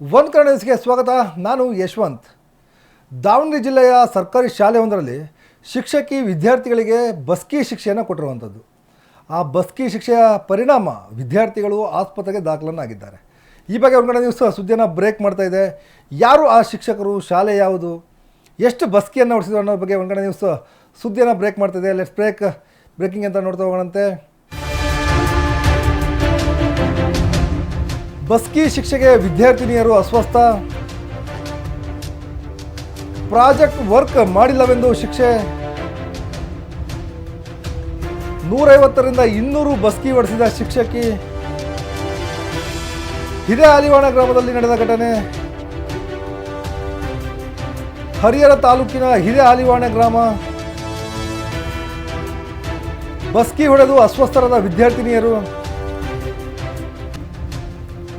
One Kannada ನ್ಯೂಸ್ಗೆ ಸ್ವಾಗತ. ನಾನು ಯಶವಂತ್. ದಾವಣಗೆರೆ ಜಿಲ್ಲೆಯ ಸರ್ಕಾರಿ ಶಾಲೆಯೊಂದರಲ್ಲಿ ಶಿಕ್ಷಕಿ ವಿದ್ಯಾರ್ಥಿಗಳಿಗೆ ಬಸ್ಕಿ ಶಿಕ್ಷೆಯನ್ನು ಕೊಟ್ಟಿರುವಂಥದ್ದು. ಆ ಬಸ್ಕಿ ಶಿಕ್ಷೆಯ ಪರಿಣಾಮ ವಿದ್ಯಾರ್ಥಿಗಳು ಆಸ್ಪತ್ರೆಗೆ ದಾಖಲನ್ನಾಗಿದ್ದಾರೆ ಈ ಬಗ್ಗೆ ಒಂದು ಕಡೆ ನ್ಯೂಸ್ ಸುದ್ದಿಯನ್ನು ಬ್ರೇಕ್ ಮಾಡ್ತಾ ಇದೆ. ಯಾರು ಆ ಶಿಕ್ಷಕರು? ಶಾಲೆ ಯಾವುದು? ಎಷ್ಟು ಬಸ್ಕಿಯನ್ನು ಹೊಡಿಸಿದ್ರು ಅನ್ನೋ ಬಗ್ಗೆ ಒಂದು ಕಡೆ ನ್ಯೂಸ್ ಸುದ್ದಿಯನ್ನು ಬ್ರೇಕ್ ಮಾಡ್ತಾ ಇದೆ. ಲೆಟ್ಸ್ ಬ್ರೇಕ್ ಬ್ರೇಕಿಂಗ್ ಅಂತ ನೋಡ್ತಾ ಹೋಗೋಣಂತೆ. ಬಸ್ಕಿ ಶಿಕ್ಷೆಗೆ ವಿದ್ಯಾರ್ಥಿನಿಯರು ಅಸ್ವಸ್ಥ. ಪ್ರಾಜೆಕ್ಟ್ ವರ್ಕ್ ಮಾಡಿಲ್ಲವೆಂದು ಶಿಕ್ಷೆ. ನೂರೈವತ್ತರಿಂದ ಇನ್ನೂರು ಬಸ್ಕಿ ಹೊಡೆಸಿದ ಶಿಕ್ಷಕಿ. ಹಿರೇ ಆಲಿವಾಣ ಗ್ರಾಮದಲ್ಲಿ ನಡೆದ ಘಟನೆ. ಹರಿಹರ ತಾಲೂಕಿನ ಹಿರೇ ಗ್ರಾಮ. ಬಸ್ಕಿ ಹೊಡೆದು ಅಸ್ವಸ್ಥರಾದ ವಿದ್ಯಾರ್ಥಿನಿಯರು.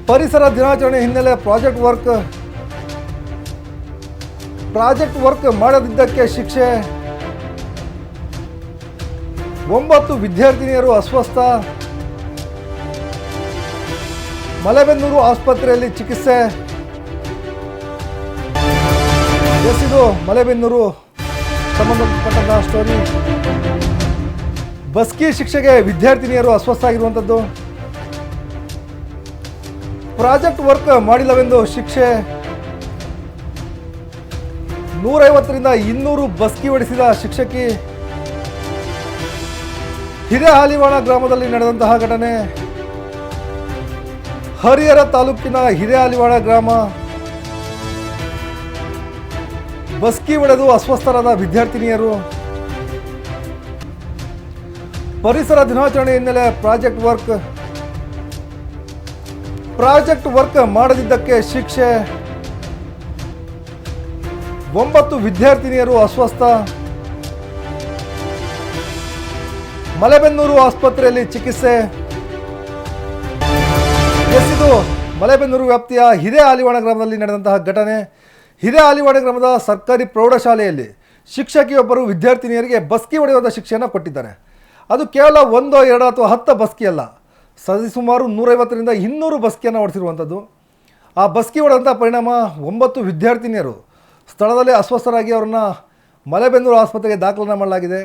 ಪರಿಸರ ದಿನಾಚರಣೆ ಹಿನ್ನೆಲೆ ಪ್ರಾಜೆಕ್ಟ್ ವರ್ಕ್ ಪ್ರಾಜೆಕ್ಟ್ ವರ್ಕ್ ಮಾಡದಿದ್ದಕ್ಕೆ ಶಿಕ್ಷೆ. ಒಂಬತ್ತು ವಿದ್ಯಾರ್ಥಿನಿಯರು ಅಸ್ವಸ್ಥ. ಮಲೆಬೆನ್ನೂರು ಆಸ್ಪತ್ರೆಯಲ್ಲಿ ಚಿಕಿತ್ಸೆ. ಎಸ್, ಇದು ಮಲೆಬೆನ್ನೂರು ಸಂಬಂಧಪಟ್ಟಂತಹ ಸ್ಟೋರಿ. ಬಸ್ಕಿ ಶಿಕ್ಷೆಗೆ ವಿದ್ಯಾರ್ಥಿನಿಯರು ಅಸ್ವಸ್ಥ ಆಗಿರುವಂಥದ್ದು. ಪ್ರಾಜೆಕ್ಟ್ ವರ್ಕ್ ಮಾಡಿಲ್ಲವೆಂದು ಶಿಕ್ಷೆ. ನೂರೈವತ್ತರಿಂದ ಇನ್ನೂರು ಬಸ್ಕಿ ಹೊಡೆಸಿದ ಶಿಕ್ಷಕಿ. ಹಿರೇ ಹಾಲಿವಾಣ ಗ್ರಾಮದಲ್ಲಿ ನಡೆದಂತಹ ಘಟನೆ. ಹರಿಹರ ತಾಲೂಕಿನ ಹಿರೇ ಹಾಲಿವಾಣ ಗ್ರಾಮ. ಬಸ್ಕಿ ಹೊಡೆದು ಅಸ್ವಸ್ಥರಾದ ವಿದ್ಯಾರ್ಥಿನಿಯರು. ಪರಿಸರ ದಿನಾಚರಣೆ ಹಿನ್ನೆಲೆ ಪ್ರಾಜೆಕ್ಟ್ ವರ್ಕ್ ಪ್ರಾಜೆಕ್ಟ್ ವರ್ಕ್ ಮಾಡದಿದ್ದಕ್ಕೆ ಶಿಕ್ಷೆ. ಒಂಬತ್ತು ವಿದ್ಯಾರ್ಥಿನಿಯರು ಅಸ್ವಸ್ಥ. ಮಲೆಬೆನ್ನೂರು ಆಸ್ಪತ್ರೆಯಲ್ಲಿ ಚಿಕಿತ್ಸೆ. ಎಸಿದು ಮಲೆಬೆನ್ನೂರು ವ್ಯಾಪ್ತಿಯ ಹಿರೇ ಆಲಿವಾಣ ಗ್ರಾಮದಲ್ಲಿ ನಡೆದಂತಹ ಘಟನೆ. ಹಿರೇ ಆಲಿವಾಣ ಗ್ರಾಮದ ಸರ್ಕಾರಿ ಪ್ರೌಢಶಾಲೆಯಲ್ಲಿ ಶಿಕ್ಷಕಿಯೊಬ್ಬರು ವಿದ್ಯಾರ್ಥಿನಿಯರಿಗೆ ಬಸ್ಕಿ ಹೊಡೆಯುವಂಥ ಶಿಕ್ಷೆಯನ್ನು ಕೊಟ್ಟಿದ್ದಾರೆ. ಅದು ಕೇವಲ ಒಂದೋ ಎರಡೋ ಅಥವಾ ಹತ್ತು ಬಸ್ಕಿ ಅಲ್ಲ. ಸರಿಸುಮಾರು ನೂರೈವತ್ತರಿಂದ ಇನ್ನೂರು ಬಸ್ಕಿಯನ್ನು ಹೊಡೆಸಿರುವಂಥದ್ದು ಆ ಬಸ್ಕಿ ಹೊಡೆದಂಥ ಪರಿಣಾಮ ಒಂಬತ್ತು ವಿದ್ಯಾರ್ಥಿನಿಯರು ಸ್ಥಳದಲ್ಲೇ ಅಸ್ವಸ್ಥರಾಗಿ ಅವರನ್ನು ಮಲೆಬೆನ್ನೂರು ಆಸ್ಪತ್ರೆಗೆ ದಾಖಲನ್ನು ಮಾಡಲಾಗಿದೆ.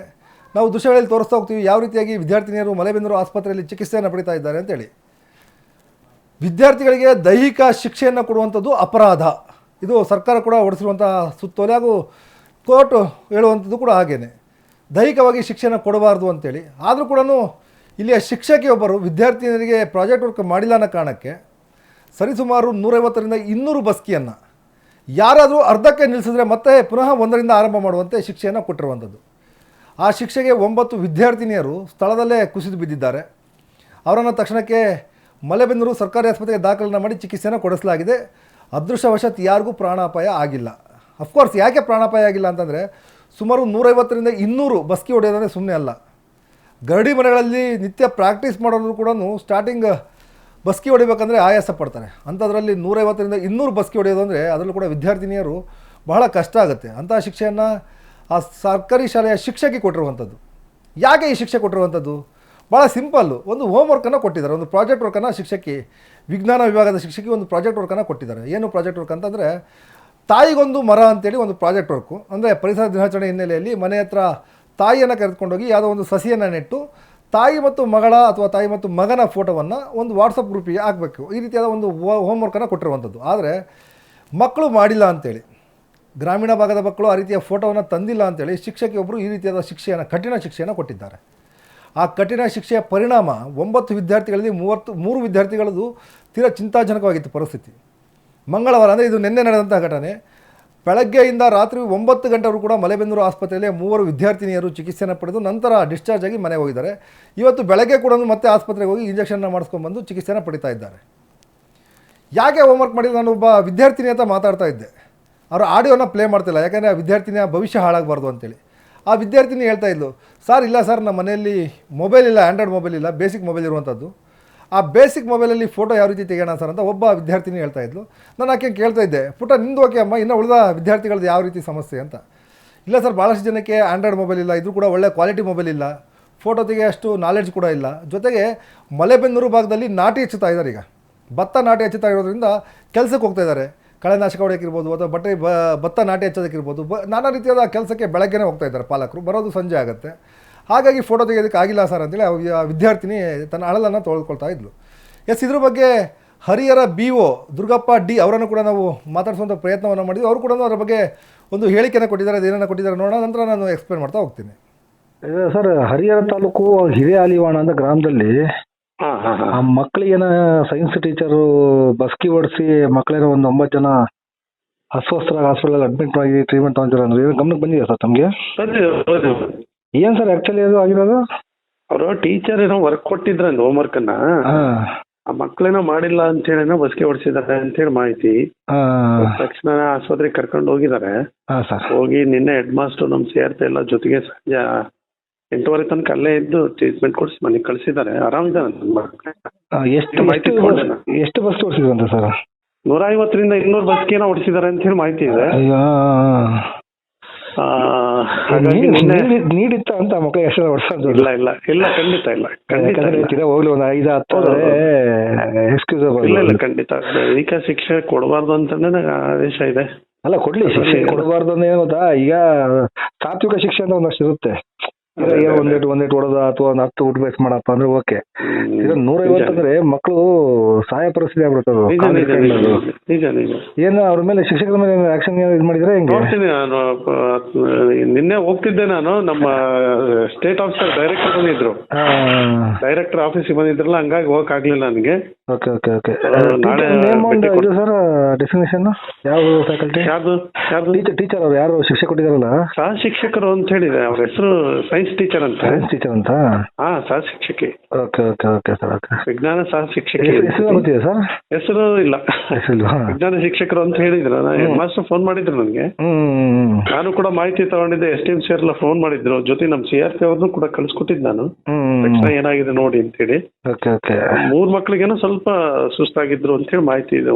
ನಾವು ದೃಶ್ಯಗಳಲ್ಲಿ ತೋರಿಸ್ತಾ ಹೋಗ್ತೀವಿ ಯಾವ ರೀತಿಯಾಗಿ ವಿದ್ಯಾರ್ಥಿನಿಯರು ಮಲೆಬೆನ್ನೂರು ಆಸ್ಪತ್ರೆಯಲ್ಲಿ ಚಿಕಿತ್ಸೆಯನ್ನು ಪಡಿತಾ ಇದ್ದಾರೆ ಅಂತೇಳಿ. ವಿದ್ಯಾರ್ಥಿಗಳಿಗೆ ದೈಹಿಕ ಶಿಕ್ಷೆಯನ್ನು ಕೊಡುವಂಥದ್ದು ಅಪರಾಧ. ಇದು ಸರ್ಕಾರ ಕೂಡ ಹೊಡೆಸಿರುವಂಥ ಸುತ್ತೋಲೆ ಹಾಗೂ ಕೋರ್ಟ್ ಹೇಳುವಂಥದ್ದು ಕೂಡ ಹಾಗೇನೆ. ದೈಹಿಕವಾಗಿ ಶಿಕ್ಷೆಯನ್ನು ಕೊಡಬಾರ್ದು ಅಂತೇಳಿ. ಆದರೂ ಕೂಡ ಇಲ್ಲಿಯ ಶಿಕ್ಷಕಿಯೊಬ್ಬರು ವಿದ್ಯಾರ್ಥಿನಿಯರಿಗೆ ಪ್ರಾಜೆಕ್ಟ್ ವರ್ಕ್ ಮಾಡಿಲ್ಲ ಅನ್ನೋ ಕಾರಣಕ್ಕೆ ಸರಿಸುಮಾರು ನೂರೈವತ್ತರಿಂದ ಇನ್ನೂರು ಬಸ್ಕಿಯನ್ನು ಯಾರಾದರೂ ಅರ್ಧಕ್ಕೆ ನಿಲ್ಲಿಸಿದ್ರೆ ಮತ್ತೆ ಪುನಃ ಒಂದರಿಂದ ಆರಂಭ ಮಾಡುವಂತೆ ಶಿಕ್ಷೆಯನ್ನು ಕೊಟ್ಟಿರುವಂಥದ್ದು. ಆ ಶಿಕ್ಷೆಗೆ ಒಂಬತ್ತು ವಿದ್ಯಾರ್ಥಿನಿಯರು ಸ್ಥಳದಲ್ಲೇ ಕುಸಿದು ಬಿದ್ದಿದ್ದಾರೆ. ಅವರನ್ನು ತಕ್ಷಣಕ್ಕೆ ಮಲೆಬೆನ್ನೂರು ಸರ್ಕಾರಿ ಆಸ್ಪತ್ರೆಗೆ ದಾಖಲನ್ನು ಮಾಡಿ ಚಿಕಿತ್ಸೆಯನ್ನು ಕೊಡಿಸಲಾಗಿದೆ. ಅದೃಷ್ಟವಶಾತ್ ಯಾರಿಗೂ ಪ್ರಾಣಾಪಾಯ ಆಗಿಲ್ಲ. ಅಫ್ಕೋರ್ಸ್ ಯಾಕೆ ಪ್ರಾಣಾಪಾಯ ಆಗಿಲ್ಲ ಅಂತಂದರೆ ಸುಮಾರು ನೂರೈವತ್ತರಿಂದ ಇನ್ನೂರು ಬಸ್ಕಿ ಹೊಡೆಯೋದಂದರೆ ಸುಮ್ಮನೆ ಅಲ್ಲ. ಗರಡಿ ಮನೆಗಳಲ್ಲಿ ನಿತ್ಯ ಪ್ರಾಕ್ಟೀಸ್ ಮಾಡೋರು ಕೂಡ ಸ್ಟಾರ್ಟಿಂಗ್ ಬಸ್ಕಿ ಹೊಡಿಬೇಕಂದ್ರೆ ಆಯಾಸ ಪಡ್ತಾರೆ. ಅಂಥದ್ರಲ್ಲಿ ನೂರೈವತ್ತರಿಂದ ಇನ್ನೂರು ಬಸ್ಕಿ ಹೊಡೆಯೋದು ಅಂದರೆ ಅದರಲ್ಲೂ ಕೂಡ ವಿದ್ಯಾರ್ಥಿನಿಯರು ಬಹಳ ಕಷ್ಟ ಆಗುತ್ತೆ. ಅಂಥ ಶಿಕ್ಷೆಯನ್ನು ಆ ಸರ್ಕಾರಿ ಶಾಲೆಯ ಶಿಕ್ಷಕಿ ಕೊಟ್ಟಿರುವಂಥದ್ದು. ಯಾಕೆ ಈ ಶಿಕ್ಷೆ ಕೊಟ್ಟಿರುವಂಥದ್ದು? ಭಾಳ ಸಿಂಪಲ್ಲು ಒಂದು ಹೋಮ್ ವರ್ಕನ್ನು ಕೊಟ್ಟಿದ್ದಾರೆ. ಒಂದು ಪ್ರಾಜೆಕ್ಟ್ ವರ್ಕನ್ನು ಶಿಕ್ಷಕಿ, ವಿಜ್ಞಾನ ವಿಭಾಗದ ಶಿಕ್ಷಕಿ ಒಂದು ಪ್ರಾಜೆಕ್ಟ್ ವರ್ಕನ್ನು ಕೊಟ್ಟಿದ್ದಾರೆ. ಏನು ಪ್ರಾಜೆಕ್ಟ್ ವರ್ಕ್ ಅಂತಂದರೆ ತಾಯಿಗೊಂದು ಮರ ಅಂತೇಳಿ ಒಂದು ಪ್ರಾಜೆಕ್ಟ್ ವರ್ಕು ಅಂದರೆ ಪರಿಸರ ದಿನಾಚರಣೆ ಹಿನ್ನೆಲೆಯಲ್ಲಿ ಮನೆ ಹತ್ರ ತಾಯಿಯನ್ನು ಕರೆದುಕೊಂಡೋಗಿ ಯಾವುದೋ ಒಂದು ಸಸಿಯನ್ನು ನೆಟ್ಟು ತಾಯಿ ಮತ್ತು ಮಗಳ ಅಥವಾ ತಾಯಿ ಮತ್ತು ಮಗನ ಫೋಟೋವನ್ನು ಒಂದು ವಾಟ್ಸಪ್ ಗ್ರೂಪಿಗೆ ಹಾಕಬೇಕು. ಈ ರೀತಿಯಾದ ಒಂದು ಹೋಮ್ ವರ್ಕನ್ನು ಕೊಟ್ಟಿರುವಂಥದ್ದು. ಆದರೆ ಮಕ್ಕಳು ಮಾಡಿಲ್ಲ ಅಂತೇಳಿ, ಗ್ರಾಮೀಣ ಭಾಗದ ಮಕ್ಕಳು ಆ ರೀತಿಯ ಫೋಟೋವನ್ನು ತಂದಿಲ್ಲ ಅಂತೇಳಿ ಶಿಕ್ಷಕಿಯೊಬ್ಬರು ಈ ರೀತಿಯಾದ ಶಿಕ್ಷೆಯನ್ನು, ಕಠಿಣ ಶಿಕ್ಷೆಯನ್ನು ಕೊಟ್ಟಿದ್ದಾರೆ. ಆ ಕಠಿಣ ಶಿಕ್ಷೆಯ ಪರಿಣಾಮ ಒಂಬತ್ತು ವಿದ್ಯಾರ್ಥಿಗಳಲ್ಲಿ ಮೂವತ್ತು, ಮೂರು ವಿದ್ಯಾರ್ಥಿಗಳದ್ದು ತೀರಾ ಚಿಂತಾಜನಕವಾಗಿತ್ತು ಪರಿಸ್ಥಿತಿ. ಮಂಗಳವಾರ ಅಂದರೆ ಇದು ನಿನ್ನೆ ನಡೆದಂಥ ಘಟನೆ. ಬೆಳಗ್ಗೆಯಿಂದ ರಾತ್ರಿ ಒಂಬತ್ತು ಗಂಟೆವರೆಗೂ ಕೂಡ ಮಲೆಬೆನ್ನೂರು ಆಸ್ಪತ್ರೆಯಲ್ಲಿ ಮೂವರು ವಿದ್ಯಾರ್ಥಿನಿಯರು ಚಿಕಿತ್ಸೆಯನ್ನು ಪಡೆದು ನಂತರ ಡಿಸ್ಚಾರ್ಜ್ ಆಗಿ ಮನೆಗೆ ಹೋಗಿದ್ದಾರೆ. ಇವತ್ತು ಬೆಳಗ್ಗೆ ಕೂಡ ಮತ್ತೆ ಆಸ್ಪತ್ರೆಗೆ ಹೋಗಿ ಇಂಜೆಕ್ಷನ್ನ ಮಾಡಿಸ್ಕೊಂಡ್ಬಂದು ಚಿಕಿತ್ಸೆಯನ್ನು ಪಡಿತಾ ಇದ್ದಾರೆ. ಯಾಕೆ ಹೋಮ್ವರ್ಕ್ ಮಾಡಿದ್ರು? ನಾನು ಒಬ್ಬ ವಿದ್ಯಾರ್ಥಿನಿ ಅಂತ ಮಾತಾಡ್ತಾ ಇದ್ದೆ. ಅವರು ಆಡಿಯೋನ ಪ್ಲೇ ಮಾಡ್ತಿಲ್ಲ. ಯಾಕಂದರೆ ಆ ವಿದ್ಯಾರ್ಥಿನಿಯ ಭವಿಷ್ಯ ಹಾಳಾಗಬಾರ್ದು ಅಂತೇಳಿ. ಆ ವಿದ್ಯಾರ್ಥಿನಿ ಹೇಳ್ತಾ ಇದ್ಲು, ಸರ್, ಇಲ್ಲ ಸರ್ ನಮ್ಮ ಮನೆಯಲ್ಲಿ ಮೊಬೈಲ್ ಇಲ್ಲ ಆ್ಯಂಡ್ರಾಯ್ಡ್ ಮೊಬೈಲ್ ಇಲ್ಲ ಬೇಸಿಕ್ ಮೊಬೈಲ್ ಇರುವಂಥದ್ದು. ಆ ಬೇಸಿಕ್ ಮೊಬೈಲಲ್ಲಿ ಫೋಟೋ ಯಾವ ರೀತಿ ತೆಗೆಯೋಣ ಸರ್ ಅಂತ ಒಬ್ಬ ವಿದ್ಯಾರ್ಥಿನಿ ಹೇಳ್ತಾ ಇದ್ಲು. ನಾನು ಆಕೆ ಕೇಳ್ತಾ ಇದ್ದೆ ಪುಟ ನಿಂದು ಓಕೆ ಅಮ್ಮ, ಇನ್ನು ಉಳಿದ ವಿದ್ಯಾರ್ಥಿಗಳದ್ದು ಯಾವ ರೀತಿ ಸಮಸ್ಯೆ ಅಂತ. ಇಲ್ಲ ಸರ್ ಭಾಳಷ್ಟು ಜನಕ್ಕೆ ಆ್ಯಂಡ್ರಾಯ್ಡ್ ಮೊಬೈಲ್ ಇಲ್ಲ, ಇದ್ರೂ ಕೂಡ ಒಳ್ಳೆ ಕ್ವಾಲಿಟಿ ಮೊಬೈಲ್ ಇಲ್ಲ ಫೋಟೋ ತೆಗೆಯೋಷ್ಟು ನಾಲೆಡ್ಜ್ ಕೂಡ ಇಲ್ಲ. ಜೊತೆಗೆ ಮಲೆಬೆನ್ನೂರು ಭಾಗದಲ್ಲಿ ನಾಟಿ ಹೆಚ್ಚುತ್ತಾ ಇದ್ದಾರೆ ಈಗ. ಭತ್ತ ನಾಟಿ ಹೆಚ್ಚುತ್ತಾ ಇರೋದ್ರಿಂದ ಕೆಲಸಕ್ಕೆ ಹೋಗ್ತಾ ಇದ್ದಾರೆ. ಕಳೆನಾಶಕ ಹೊಡೆಯೋಕ್ಕಿರ್ಬೋದು ಅಥವಾ ಬಟ್ಟೆ, ಬ, ಭತ್ತ ನಾಟಿ ಹಚ್ಚೋದಕ್ಕಿರ್ಬೋದು ಬ, ನಾನಾ ರೀತಿಯಾದ ಕೆಲಸಕ್ಕೆ ಬೆಳಗ್ಗೆನೇ ಹೋಗ್ತಾ ಇದ್ದಾರೆ ಪಾಲಕರು. ಬರೋದು ಸಂಜೆ ಆಗುತ್ತೆ. ಹಾಗಾಗಿ ಫೋಟೋ ತೆಗೆಯೋದಕ್ಕೆ ಆಗಿಲ್ಲ ಸರ್ ಅಂತೇಳಿ ಹೇಳಿ ವಿ- ಆ ವಿದ್ಯಾರ್ಥಿನಿ ತನ್ನ ಅಳಲನ್ನು ತೊಳೆದುಕೊಳ್ತಾ ಇದ್ಲು. ಎಸ್ ಇದ್ರ ಬಗ್ಗೆ Harihara B O Durgappa D ಅವರನ್ನು ಕೂಡ ನಾವು ಮಾತಾಡಿಸುವಂಥ ಪ್ರಯತ್ನವನ್ನು ಮಾಡಿದ್ವಿ. ಅವರು ಕೂಡ ಅದರ ಬಗ್ಗೆ ಒಂದು ಹೇಳಿಕೆಯನ್ನು ಕೊಟ್ಟಿದ್ದಾರೆ ಅದೇನನ್ನು ಕೊಟ್ಟಿದ್ದಾರೆ ನೋಡೋಣ ನಂತರ ನಾನು ಎಕ್ಸ್ಪ್ಲೇನ್ ಮಾಡ್ತಾ ಹೋಗ್ತೀನಿ. ಸರ್ ಹರಿಹರ ತಾಲೂಕು ಹಿರೇ ಅಲಿವಾಣ ಅಂತ ಗ್ರಾಮದಲ್ಲಿ ಆ ಮಕ್ಕಳಿಗೇನ ಸೈನ್ಸ್ ಟೀಚರು ಬಸ್ಕಿ ಓಡಿಸಿ ಮಕ್ಕಳೇನೋ ಒಂದು ಒಂಬತ್ತು ಜನ ಅಸ್ವಸ್ಥರಾಗಿ ಹಾಸ್ಪಿಟಲ್ ಅಡ್ಮಿಟ್ ಆಗಿ ಟ್ರೀಟ್ಮೆಂಟ್ ತಗೊಂತಿರೋ ಅಂದ್ರೆ ಏನು ಗಮನಕ್ಕೆ ಬಂದಿದೆ ಸರ್ ತಮಗೆ? ಏನು ಸರ್ ಆ್ಯಕ್ಚುಲಿ ಅದು ಆಗಿರೋದು? ಅವರು ಟೀಚರ್ ಏನೋ ವರ್ಕ್ ಕೊಟ್ಟಿದ್ರಂತ ಹೋಮ್ವರ್ಕ್ ಅನ್ನ. ಆ ಮಕ್ಳೇನೋ ಮಾಡಿಲ್ಲ ಅಂತ ಹೇಳಿ ಬಸ್ಗೆ ಓಡಿಸಿದ್ದಾರೆ ಅಂತ ಹೇಳಿ ಮಾಹಿತಿ. ಆ ತಕ್ಷಣ ಆಸ್ಪತ್ರೆಗೆ ಕರ್ಕೊಂಡು ಹೋಗಿದ್ದಾರೆ. ಹಾಂ ಸರ್. ಹೋಗಿ ನಿನ್ನೆ ಹೆಡ್ ಮಾಸ್ಟರ್ ನಮ್ ಸೇರ್ತಾ ಇಲ್ಲ ಜೊತೆಗೆ ಸಂಜೆ ಎಂಟೂವರೆ ತನಕ ಅಲ್ಲೇ ಇದ್ದು ಟ್ರೀಟ್ಮೆಂಟ್ ಕೊಡಿಸಿ ಮನೆ ಕಳಿಸಿದ್ದಾರೆ. ಆರಾಮಿದ್ದಾರೆ. ಎಷ್ಟು ಮಾಹಿತಿ ಎಷ್ಟು ಬಸ್ ಓಡಿಸಿದ್ರಂತೆ ಸರ್? ನೂರ ಐವತ್ತರಿಂದ ಇನ್ನೂರು ಏನೋ ಓಡಿಸಿದ್ದಾರೆ ಅಂತ ಹೇಳಿ ಮಾಹಿತಿ ಇದೆ ಅಯ್ಯೋ ಆ, ಹಾಗಾಗಿ ನಿನ್ನೆ ನೀಡಿತ್ತ ಅಂತ ಮಕ್ಕಳ ಎಷ್ಟು ವರ್ಷ ಇಲ್ಲ ಇಲ್ಲ ಇಲ್ಲ ಖಂಡಿತ ಇಲ್ಲ ಖಂಡಿತ ಹೋಗ್ಲಿ ಒಂದು ಐದು ಹತ್ತು ಎಕ್ಸ್ಕ್ಯೂಸಬಲ್ ಇಲ್ಲ ಇಲ್ಲ ಖಂಡಿತ. ಈಗ ಶಿಕ್ಷೆ ಕೊಡಬಾರ್ದು ಅಂತಂದ್ರೆ ನಂಗೆ ಆದೇಶ ಇದೆ. ಅಲ್ಲ ಕೊಡ್ಲಿ ಶಿಕ್ಷೆ ಕೊಡಬಾರ್ದು ಅಂದ್ರೆ ಏನು ಗೊತ್ತಾ? ಈಗ ಸಾತ್ವಿಕ ಶಿಕ್ಷೆ ಅಂತ ಒಂದಷ್ಟು ಇರುತ್ತೆ. ಈಗ ಒಂದಿಟ್ ಏನೋ ಅದೇ, ಒಂದ್ ಒಂದೇಟು ಹೊಡೆದ ಅಥವಾ ಒಂದ್ ಹತ್ತು ಊಟ ಬೇಸ್ ಮಾಡಪ್ಪ ಅಂದ್ರೆ ಓಕೆ. ಈಗ. ನೂರೈವತ್ತು ಅಂದ್ರೆ ಮಕ್ಕಳು ಸಹಾಯ ಪರಿಸ್ಥಿತಿ ಆಗ್ಬಿಡುತ್ತೆ ಅದು. ನಿಜ ನಿಜ ನಿಜ ಹಿಡ್ಕೊಂಡು. ನಿಜ ನಿಜ ಏನು ಅವ್ರ ಮೇಲೆ ಶಿಕ್ಷಕರ ಮೇಲೆ ಆಕ್ಷನ್ ಇದು ಮಾಡಿದ್ರೆ ಹೆಂಗೆ? ನೋಡ್ತೀನಿ ನಾನು ನಿನ್ನೆ ಹೋಗ್ತಿದ್ದೆ ನಾನು ನಮ್ಮ ಸ್ಟೇಟ್ ಆಫೀಸರ್ ಡೈರೆಕ್ಟರ್ ಬಂದಿದ್ರು. ಡೈರೆಕ್ಟರ್ ಆಫೀಸಿಗೆ ಬಂದಿದ್ರಲ್ಲ ಹಂಗಾಗಿ ಹೋಗಕ್ ಆಗ್ಲಿಲ್ಲ ನನಗೆ. Okay okay okay. ನಾಳೆ ಒಂದು ಇದು ಸರ್ ಡೆಫಿನೇಷನ್ ಯಾವ ಫ್ಯಾಕಲ್ಟಿ ಯಾರ್ದು? ಯಾರ್ದು? ಟೀಚರ್ ಟೀಚರ್ ಅವ್ರು ಯಾರು ಶಿಕ್ಷೆ ಕೊಟ್ಟಿದಾರಲ್ಲ ಸಹ ಶಿಕ್ಷಕರು ಅಂತ ಹೇಳಿದೆ. ಅವ್ರ ಹೆಸರು ಸೈನ್ಸ್ ಟೀಚರ್ ಅಂತ. ಸೈನ್ಸ್ ಟೀಚರ್ ಅಂತ? ಹಾ ಸಹ ಶಿಕ್ಷಕಿ. Okay okay okay sir okay ವಿಜ್ಞಾನ ಸಹ ಶಿಕ್ಷಕಿ. ಹೆಸರು ಗೊತ್ತಿದೆ ಸರ್? ಹೆಸರು ಇಲ್ಲ. ವಿಜ್ಞಾನ ಶಿಕ್ಷಕರು ಅಂತ ಹೇಳಿದ್ರು. ಮಾಸ್ಟರ್ ಫೋನ್ ಮಾಡಿದ್ರು ನನಗೆ. ನಾನು ಕೂಡ ಮಾಹಿತಿ ತಗೊಂಡಿದ್ದೆ. ಎಸ್ ಟಿ ಎಂ ಸಿ ಎಲ್ಲ ಫೋನ್ ಮಾಡಿದ್ರು. ಜೊತೆ ನಮ್ಮ ಸಿ ಆರ್ ಪಿ ಅವ್ರನ್ನು ಕೂಡ ಕಳ್ಸಿಕೊಟ್ಟಿದ್ದು ನಾನು. ತಕ್ಷಣ ಏನಾಗಿದೆ ನೋಡಿ ಅಂತೇಳಿ. ಓಕೆ ಓಕೆ ಮೂರ್ ಮಕ್ಳಿಗೇನೋ ಸ್ವಲ್ಪ ಸುಸ್ತಾಗಿದ್ರು ಅಂತ ಹೇಳಿ ಮಾಹಿತಿ ಇದೆ.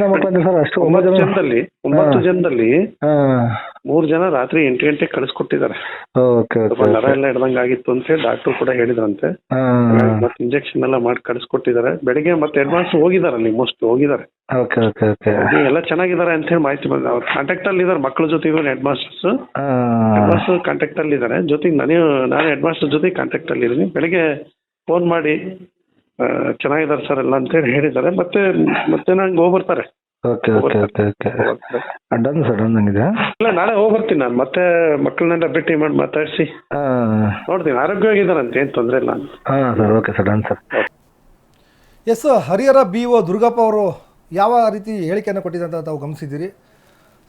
ಜನ ಮಕ್ಕಳಂತೆ ಸರ್ ಅಷ್ಟು ಒಂಬತ್ತು ಒಂಬತ್ತು ಜನದಲ್ಲಿ ಒಂಬತ್ತು ಜನದಲ್ಲಿ ಮೂರ್ ಜನ ರಾತ್ರಿ ಎಂಟು ಗಂಟೆಗೆ ಕಳಿಸ್ಕೊಟ್ಟಿದ್ದಾರೆ. ನರ ಎಲ್ಲ ಹಿಡ್ದಂಗ್ ಆಗಿತ್ತು ಅಂತ ಹೇಳಿ ಡಾಕ್ಟರ್ ಕೂಡ ಹೇಳಿದ್ರಂತೆ. ಮತ್ತೆ ಇಂಜೆಕ್ಷನ್ ಎಲ್ಲ ಮಾಡಿ ಕಳಿಸ್ಕೊಟ್ಟಿದ್ದಾರೆ. ಬೆಳಿಗ್ಗೆ ಮತ್ತೆ ಅಡ್ವಾನ್ಸ್ ಹೋಗಿದ್ದಾರೆ ಅಲ್ಲಿ ಮೋಸ್ಟ್ ಹೋಗಿದ್ದಾರೆ. ಎಲ್ಲ ಚೆನ್ನಾಗಿದ್ದಾರೆ ಅಂತ ಹೇಳಿ ಮಾಹಿತಿ ಬಂದ ಅವ್ರ ಕಾಂಟ್ಯಾಕ್ಟ್ ಅಲ್ಲಿ ಇದ್ದಾರೆ ಮಕ್ಕಳ ಜೊತೆ ಹೆಡ್ಮಾಸ್ಟರ್ಸ್ ಹೆಡ್ ಮಾಸ್ಟರ್ಸ್ ಹಾ. ಹೆಡ್ ಕಾಂಟ್ಯಾಕ್ಟ್ ಅಲ್ಲಿ ಇದ್ದಾರೆ. ಜೊತೆಗೆ ನಾನು ನಾನು ಹೆಡ್ ಮಾಸ್ಟರ್ ಜೊತೆ ಕಾಂಟ್ಯಾಕ್ಟ್ ಅಲ್ಲಿ ಇದ್ದೀನಿ. ಬೆಳಿಗ್ಗೆ ಫೋನ್ ಮಾಡಿ ಚೆನ್ನಾಗಿದ್ದಾರೆ ಸರ್ ಎಲ್ಲ ಅಂತ ಹೇಳಿ ಹೇಳಿದ್ದಾರೆ. ಮತ್ತೆ ಮತ್ತೆ ನಂಗೆ ಹೋಗಿ ಬರ್ತಾರೆ okay okay okay okay done sir done ಇಲ್ಲ ನಾಳೆ ಹೋಗಿ ಬರ್ತೀನಿ ನಾನು. ಮತ್ತೆ ಮಕ್ಕಳನ್ನೆಲ್ಲ ಭೇಟಿ ಮಾಡಿ ಮಾತಾಡಿಸಿ. ಹಾ ನೋಡ್ತೀನಿ. ಆರೋಗ್ಯವಾಗಿದ್ದಾರಂತೆ ಏನು ತೊಂದರೆ ಇಲ್ಲ ಅಂತ. ಹಾ sir okay sir done sir yes Harihara B O Durgappa ಅವರು ಯಾವ ರೀತಿ ಹೇಳಿಕೆಯನ್ನು ಕೊಟ್ಟಿದ್ದಂತ ಅಂತ ತಾವು ಗಮನಿಸಿದ್ದೀರಿ?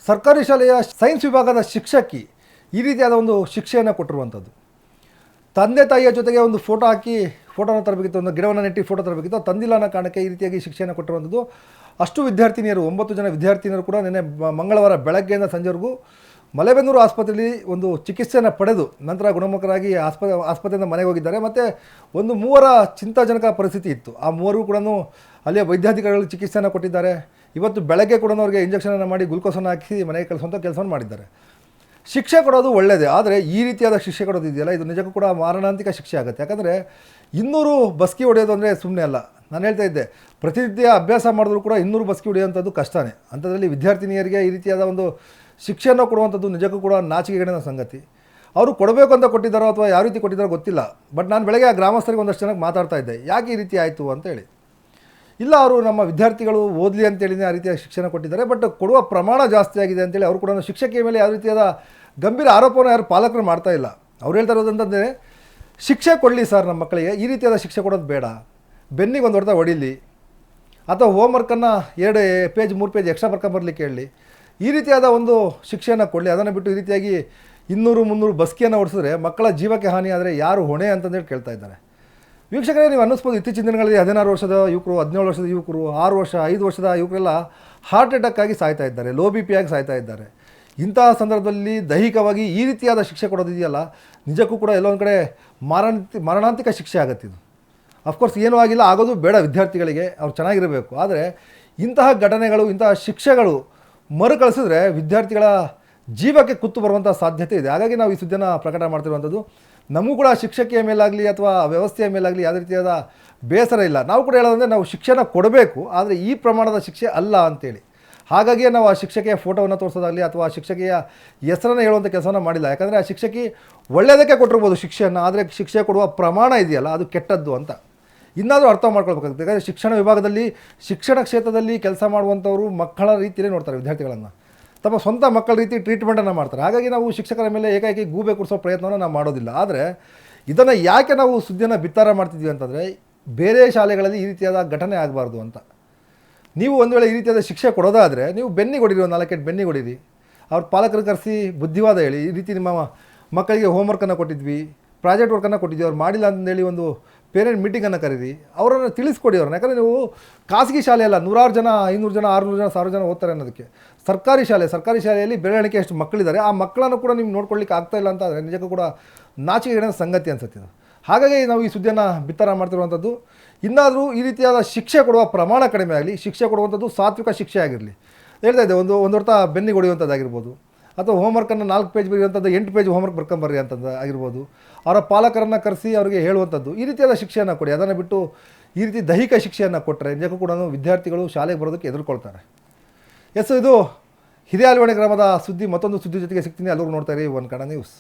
ಸರ್ಕಾರಿ ಶಾಲೆಯ ಸೈನ್ಸ್ ವಿಭಾಗದ ಶಿಕ್ಷಕಿ ಈ ರೀತಿಯಾದ ಒಂದು ಶಿಕ್ಷೆಯನ್ನು ಕೊಟ್ಟಿರುವಂಥದ್ದು. ತಂದೆ ತಾಯಿಯ ಜೊತೆಗೆ ಒಂದು ಫೋಟೋ ಹಾಕಿ ಫೋಟೋನ ತರಬೇಕಿತ್ತು, ಒಂದು ಗಿಡವನ್ನು ನೆಟ್ಟಿ ಫೋಟೋ ತರಬೇಕಿತ್ತು. ತಂದಿಲ್ಲ ಅನ್ನೋ ಕಾರಣಕ್ಕೆ ಈ ರೀತಿಯಾಗಿ ಶಿಕ್ಷೆಯನ್ನು ಕೊಟ್ಟಿರುವಂಥದ್ದು. ಅಷ್ಟು ವಿದ್ಯಾರ್ಥಿನಿಯರು, ಒಂಬತ್ತು ಜನ ವಿದ್ಯಾರ್ಥಿನಿಯರು ಕೂಡ ನಿನ್ನೆ ಮಂಗಳವಾರ ಬೆಳಗ್ಗೆಯಿಂದ ಸಂಜೆವರೆಗೂ ಮಲೆಬೆನ್ನೂರು ಆಸ್ಪತ್ರೆಯಲ್ಲಿ ಒಂದು ಚಿಕಿತ್ಸೆಯನ್ನು ಪಡೆದು ನಂತರ ಗುಣಮುಖರಾಗಿ ಆಸ್ಪ, ಆಸ್ಪತ್ರೆಯಿಂದ ಮನೆಗೆ ಹೋಗಿದ್ದಾರೆ. ಮತ್ತು ಒಂದು ಮೂವರ ಚಿಂತಾಜನಕ ಪರಿಸ್ಥಿತಿ ಇತ್ತು. ಆ ಮೂವರು ಕೂಡ ಅಲ್ಲಿಯ ವೈದ್ಯಾಧಿಕಾರಿಗಳು ಚಿಕಿತ್ಸೆಯನ್ನು ಕೊಟ್ಟಿದ್ದಾರೆ. ಇವತ್ತು ಬೆಳಗ್ಗೆ ಕೂಡ ಅವರಿಗೆ ಇಂಜೆಕ್ಷನನ್ನು ಮಾಡಿ ಗ್ಲುಕೋಸನ್ನು ಹಾಕಿ ಮನೆಗೆ ಕಳಿಸುವಂಥ ಕೆಲಸವನ್ನು ಮಾಡಿದ್ದಾರೆ. ಶಿಕ್ಷೆ ಕೊಡೋದು ಒಳ್ಳೆಯದೇ ಆದರೆ ಈ ರೀತಿಯಾದ ಶಿಕ್ಷೆ ಕೊಡೋದು ಇದೆಯಲ್ಲ? ಇದು ನಿಜಕ್ಕೂ ಕೂಡ ಮಾರಣಾಂತಿಕ ಶಿಕ್ಷೆ ಆಗುತ್ತೆ. ಯಾಕಂದರೆ ಇನ್ನೂರು ಬಸ್ಕಿ ಹೊಡೆಯೋದು ಅಂದರೆ ಸುಮ್ಮನೆ ಅಲ್ಲ. ನಾನು ಹೇಳ್ತಾ ಇದ್ದೆ, ಪ್ರತಿನಿತ್ಯ ಅಭ್ಯಾಸ ಮಾಡಿದ್ರು ಕೂಡ ಇನ್ನೂರು ಬಸ್ಕಿ ಹೊಡೆಯುವಂಥದ್ದು ಕಷ್ಟನೇ. ಅಂಥದ್ರಲ್ಲಿ ವಿದ್ಯಾರ್ಥಿನಿಯರಿಗೆ ಈ ರೀತಿಯಾದ ಒಂದು ಶಿಕ್ಷೆಯನ್ನು ಕೊಡುವಂಥದ್ದು ನಿಜಕ್ಕೂ ಕೂಡ ನಾಚಿಕೆಗೇಡಿನ ಸಂಗತಿ. ಅವರು ಕೊಡಬೇಕು ಅಂತ ಕೊಟ್ಟಿದ್ದಾರೋ ಅಥವಾ ಯಾವ ರೀತಿ ಕೊಟ್ಟಿದ್ದಾರೋ ಗೊತ್ತಿಲ್ಲ. ಬಟ್ ನಾನು ಬೆಳಗ್ಗೆ ಆ ಗ್ರಾಮಸ್ಥರಿಗೆ ಒಂದಷ್ಟು ಜನಕ್ಕೆ ಮಾತಾಡ್ತಾ ಇದ್ದೆ, ಯಾಕೆ ಈ ರೀತಿ ಆಯಿತು ಅಂತೇಳಿ ಇಲ್ಲ, ಅವರು ನಮ್ಮ ವಿದ್ಯಾರ್ಥಿಗಳು ಓದಲಿ ಅಂತೇಳಿ ಆ ರೀತಿಯ ಶಿಕ್ಷಣ ಕೊಟ್ಟಿದ್ದಾರೆ, ಬಟ್ ಕೊಡುವ ಪ್ರಮಾಣ ಜಾಸ್ತಿ ಆಗಿದೆ ಅಂತೇಳಿ ಅವರು ಕೂಡ ಶಿಕ್ಷಕಿಯ ಮೇಲೆ ಯಾವ ರೀತಿಯಾದ ಗಂಭೀರ ಆರೋಪವನ್ನು ಯಾರು ಪಾಲಕರು ಮಾಡ್ತಾ ಇಲ್ಲ. ಅವ್ರು ಹೇಳ್ತಾ ಇರೋದಂತಂದರೆ ಶಿಕ್ಷೆ ಕೊಡಲಿ ಸರ್ ನಮ್ಮ ಮಕ್ಕಳಿಗೆ, ಈ ರೀತಿಯಾದ ಶಿಕ್ಷೆ ಕೊಡೋದು ಬೇಡ. ಬೆನ್ನಿಗೆ ಒಂದು ಹೊಡೆತ ಹೊಡಿಲಿ. ಅಥವಾ ಹೋಮ್ವರ್ಕನ್ನು ಎರಡು ಪೇಜ್ ಮೂರು ಪೇಜ್ ಎಕ್ಸ್ಟ್ರಾ ಬರ್ಕೊಂಬರ್ಲಿಕ್ಕೆ ಹೇಳಿ ಈ ರೀತಿಯಾದ ಒಂದು ಶಿಕ್ಷೆಯನ್ನು ಕೊಡಲಿ. ಅದನ್ನು ಬಿಟ್ಟು ಈ ರೀತಿಯಾಗಿ ಇನ್ನೂರು, ಮುನ್ನೂರು ಬಸ್ಕಿಯನ್ನು ಓಡಿಸಿದ್ರೆ ಮಕ್ಕಳ ಜೀವಕ್ಕೆ ಹಾನಿ ಆದರೆ ಯಾರು ಹೊಣೆ ಅಂತಂದೇಳಿ ಕೇಳ್ತಾ ಇದ್ದಾರೆ. ವೀಕ್ಷಕರೇ, ನೀವು ಅನ್ನಿಸ್ಬೋದು ಇತ್ತೀಚಿನ ದಿನಗಳಲ್ಲಿ ಹದಿನಾರು ವರ್ಷದ ಯುವಕರು, ಹದಿನೇಳು ವರ್ಷದ ಯುವಕರು, ಆರು ವರ್ಷ, ಐದು ವರ್ಷದ ಯುವಕರೆಲ್ಲ ಹಾರ್ಟ್ ಅಟ್ಯಾಕ್ ಆಗಿ ಸಾಯ್ತಾ ಇದ್ದಾರೆ ಲೋ ಬಿ ಪಿ ಆಗಿ ಸಾಯ್ತಾ ಇದ್ದಾರೆ. ಇಂತಹ ಸಂದರ್ಭದಲ್ಲಿ ದೈಹಿಕವಾಗಿ ಈ ರೀತಿಯಾದ ಶಿಕ್ಷೆ ಕೊಡೋದಿದೆಯಲ್ಲ, ನಿಜಕ್ಕೂ ಕೂಡ ಎಲ್ಲೊಂದು ಕಡೆ ಮಾರಣಾಂತಿ, ಮಾರಣಾಂತಿಕ ಶಿಕ್ಷೆ ಆಗುತ್ತೆ ಇದು. ಅಫ್ಕೋರ್ಸ್ ಏನೂ ಆಗಿಲ್ಲ, ಆಗೋದು ಬೇಡ ವಿದ್ಯಾರ್ಥಿಗಳಿಗೆ, ಅವ್ರು ಚೆನ್ನಾಗಿರಬೇಕು. ಆದರೆ ಇಂತಹ ಘಟನೆಗಳು, ಇಂತಹ ಶಿಕ್ಷೆಗಳು ಮರುಕಳಿಸಿದ್ರೆ ವಿದ್ಯಾರ್ಥಿಗಳ ಜೀವಕ್ಕೆ ಕುತ್ತು ಬರುವಂಥ ಸಾಧ್ಯತೆ ಇದೆ. ಹಾಗಾಗಿ ನಾವು ಈ ಸುದ್ದಿಯನ್ನು ಪ್ರಕಟ ಮಾಡ್ತಿರುವಂಥದ್ದು ನಮಗೂ ಕೂಡ ಶಿಕ್ಷಕಿಯ ಮೇಲಾಗಲಿ ಅಥವಾ ವ್ಯವಸ್ಥೆಯ ಮೇಲಾಗಲಿ ಯಾವುದೇ ರೀತಿಯಾದ ಬೇಸರ ಇಲ್ಲ. ನಾವು ಕೂಡ ಹೇಳೋದಂದರೆ ನಾವು ಶಿಕ್ಷಣ ಕೊಡಬೇಕು, ಆದರೆ ಈ ಪ್ರಮಾಣದ ಶಿಕ್ಷೆ ಅಲ್ಲ ಅಂತೇಳಿ. ಹಾಗಾಗಿ ನಾವು ಆ ಶಿಕ್ಷಕಿಯ ಫೋಟೋವನ್ನು ತೋರಿಸೋದಾಗಲಿ ಅಥವಾ ಆ ಶಿಕ್ಷಕಿಯ ಹೆಸರನ್ನು ಹೇಳುವಂಥ ಕೆಲಸವನ್ನು ಮಾಡಿಲ್ಲ. ಯಾಕಂದರೆ ಆ ಶಿಕ್ಷಕಿ ಒಳ್ಳೆಯದಕ್ಕೆ ಕೊಟ್ಟಿರ್ಬೋದು ಶಿಕ್ಷೆಯನ್ನು, ಆದರೆ ಶಿಕ್ಷೆ ಕೊಡುವ ಪ್ರಮಾಣ ಇದೆಯಲ್ಲ, ಅದು ಕೆಟ್ಟದ್ದು ಅಂತ. ಇನ್ನಾದರೂ ಅರ್ಥ ಮಾಡ್ಕೊಳ್ಬೇಕಾಗುತ್ತೆ. ಯಾಕಂದರೆ ಶಿಕ್ಷಣ ವಿಭಾಗದಲ್ಲಿ, ಶಿಕ್ಷಣ ಕ್ಷೇತ್ರದಲ್ಲಿ ಕೆಲಸ ಮಾಡುವಂಥವರು ಮಕ್ಕಳ ರೀತಿಯೇ ನೋಡ್ತಾರೆ ವಿದ್ಯಾರ್ಥಿಗಳನ್ನು. ತಮ್ಮ ಸ್ವಂತ ಮಕ್ಕಳ ರೀತಿ ಟ್ರೀಟ್ಮೆಂಟನ್ನು ಮಾಡ್ತಾರೆ. ಹಾಗಾಗಿ ನಾವು ಶಿಕ್ಷಕರ ಮೇಲೆ ಏಕಾಏಕಿ ಗೂಬೆ ಕೊಡಿಸೋ ಪ್ರಯತ್ನವನ್ನು ನಾವು ಮಾಡೋದಿಲ್ಲ. ಆದರೆ ಇದನ್ನು ಯಾಕೆ ನಾವು ಸುದ್ದಿಯನ್ನು ಬಿತ್ತಾರ ಮಾಡ್ತಿದ್ವಿ ಅಂತಂದರೆ ಬೇರೆ ಶಾಲೆಗಳಲ್ಲಿ ಈ ರೀತಿಯಾದ ಘಟನೆ ಆಗಬಾರ್ದು ಅಂತ. ನೀವು ಒಂದು ವೇಳೆ ಈ ರೀತಿಯಾದ ಶಿಕ್ಷೆ ಕೊಡೋದಾದರೆ ನೀವು ಬೆನ್ನಿ ಕೊಡಿರಿ, ಒಂದು ನಾಲ್ಕೆಂಟು ಬೆನ್ನಿ ಕೊಡಿರಿ. ಅವ್ರ ಪಾಲಕರು ಕರೆಸಿ ಬುದ್ಧಿವಾದ ಹೇಳಿ, ಈ ರೀತಿ ನಿಮ್ಮ ಮಕ್ಕಳಿಗೆ ಹೋಮ್ವರ್ಕನ್ನು ಕೊಟ್ಟಿದ್ವಿ ಪ್ರಾಜೆಕ್ಟ್ ವರ್ಕನ್ನು ಕೊಟ್ಟಿದ್ವಿ, ಅವ್ರು ಮಾಡಿಲ್ಲ ಅಂತೇಳಿ ಒಂದು ಪೇರೆಂಟ್ ಮೀಟಿಂಗನ್ನು ಕರೀರಿ. ಅವರನ್ನು ತಿಳಿಸ್ಕೊಡಿ ಅವ್ರನ್ನ. ಯಾಕಂದರೆ ನೀವು ಖಾಸಗಿ ಶಾಲೆ ಅಲ್ಲ, ನೂರಾರು ಜನ, ಐನೂರು ಜನ, ಆರುನೂರು ಜನ, ಸಾವಿರ ಜನ ಓದ್ತಾರೆ ಅನ್ನೋದಕ್ಕೆ. ಸರ್ಕಾರಿ ಶಾಲೆ, ಸರ್ಕಾರಿ ಶಾಲೆಯಲ್ಲಿ ಬೆಳವಣಿಗೆ ಎಷ್ಟು ಮಕ್ಕಳಿದ್ದಾರೆ, ಆ ಮಕ್ಕಳನ್ನು ಕೂಡ ನಿಮ್ಗೆ ನೋಡ್ಕೊಳ್ಳಿಕ್ಕೆ ಆಗ್ತಾ ಇಲ್ಲ ಅಂತ ನಿಜಕ್ಕೂ ಕೂಡ ನಾಚಿಕೆ ಸಂಗತಿ ಅನ್ಸುತ್ತೆ ಹಾಗಾಗಿ ನಾವು ಈ ಸುದ್ದಿಯನ್ನು ಬಿತ್ತರ ಮಾಡ್ತಿರುವಂಥದ್ದು ಇನ್ನಾದರೂ ಈ ರೀತಿಯಾದ ಶಿಕ್ಷೆ ಕೊಡುವ ಪ್ರಮಾಣ ಕಡಿಮೆ ಆಗಲಿ, ಶಿಕ್ಷೆ ಕೊಡುವಂಥದ್ದು ಸಾತ್ವಿಕ ಶಿಕ್ಷೆ ಆಗಿರಲಿ. ಹೇಳ್ತಾ ಇದ್ದೆ, ಒಂದು ಒಂದು ಹೊರತ ಬೆನ್ನಿಗೆ ಹೊಡೆಯುವಂಥದ್ದಾಗಿರ್ಬೋದು ಅಥವಾ ಹೋಮ್ವರ್ಕನ್ನು ನಾಲ್ಕು ಪೇಜ್ ಬರೆಯುವಂಥದ್ದು ಎಂಟು ಪೇಜ್ ಹೋಮ್ವರ್ಕ್ ಬರ್ಕೊಂಬರ್ರಿ ಅಂತದ್ದು ಆಗಿರ್ಬೋದು. ಅವರ ಪಾಲಕರನ್ನು ಕರೆಸಿ ಅವರಿಗೆ ಹೇಳುವಂಥದ್ದು ಈ ರೀತಿಯಾದ ಶಿಕ್ಷೆಯನ್ನು ಕೊಡಿ. ಅದನ್ನು ಬಿಟ್ಟು ಈ ರೀತಿ ದೈಹಿಕ ಶಿಕ್ಷೆಯನ್ನು ಕೊಟ್ಟರೆ ನಿಜಕ್ಕೂ ಕೂಡ ವಿದ್ಯಾರ್ಥಿಗಳು ಶಾಲೆಗೆ ಬರೋದಕ್ಕೆ ಎದುರ್ಕೊಳ್ತಾರೆ. ಎಸ್, ಇದು ಹಿರಿಯಾಲ್ವಣೆ ಗ್ರಾಮದ ಸುದ್ದಿ. ಮತ್ತೊಂದು ಸುದ್ದಿ ಜೊತೆಗೆ ಸಿಗ್ತೀನಿ. ಅಲ್ಲಿಗೂ ನೋಡ್ತಾ ಇರಿ. One Kannada news